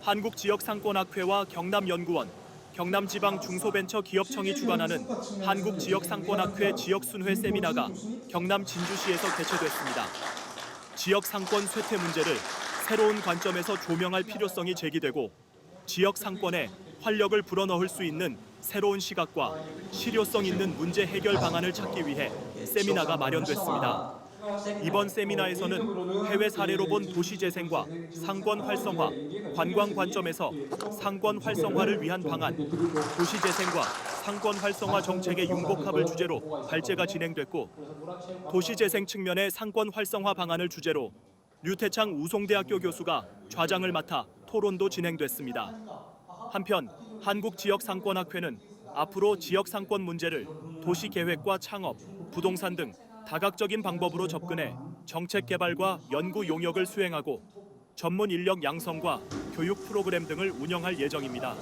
한국지역상권학회와 경남연구원, 경남지방중소벤처기업청이 주관하는 한국지역상권학회 지역순회 세미나가 경남 진주시에서 개최됐습니다. 지역상권 쇠퇴 문제를 새로운 관점에서 조명할 필요성이 제기되고 지역 상권에 활력을 불어넣을 수 있는 새로운 시각과 실효성 있는 문제 해결 방안을 찾기 위해 세미나가 마련됐습니다. 이번 세미나에서는 해외 사례로 본 도시 재생과 상권 활성화, 관광 관점에서 상권 활성화를 위한 방안, 도시 재생과 상권 활성화 정책의 융복합을 주제로 발제가 진행됐고 도시 재생 측면의 상권 활성화 방안을 주제로 류태창 우송대학교 교수가 좌장을 맡아 토론도 진행됐습니다. 한편 한국지역상권학회는 앞으로 지역상권 문제를 도시계획과 창업, 부동산 등 다각적인 방법으로 접근해 정책 개발과 연구 용역을 수행하고 전문 인력 양성과 교육 프로그램 등을 운영할 예정입니다.